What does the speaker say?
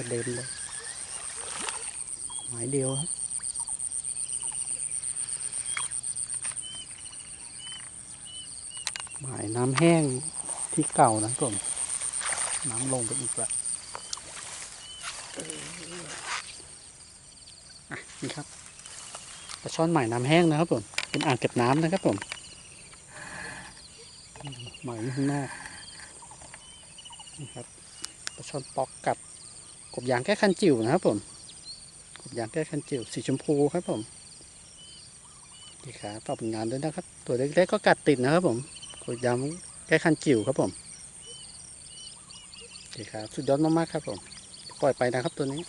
ระเด็นเลยหมายเดียวครับหมายน้ำแห้งที่เก่านะครับผมน้ำลงไปอีกแล้วอะนี่ครับปลาช่อนหมายน้ำแห้งนะครับผม เป็นอ่างเก็บน้ำนะครับผมหมายข้างนอกนี่ครับปลาช่อนปอกกับ กบยางแก้คันจิ๋วนะครับผมกบยางแก้คันจิ๋วสีชมพูครับผมนี่ครับฝากผลงานด้วยนะครับ ตัวเล็กๆก็กัดติดนะครับผมกบยางแก้คันจิ๋วครับผมนี่ครับสุดยอดมากๆครับผมปล่อยไปนะครับตัวนี้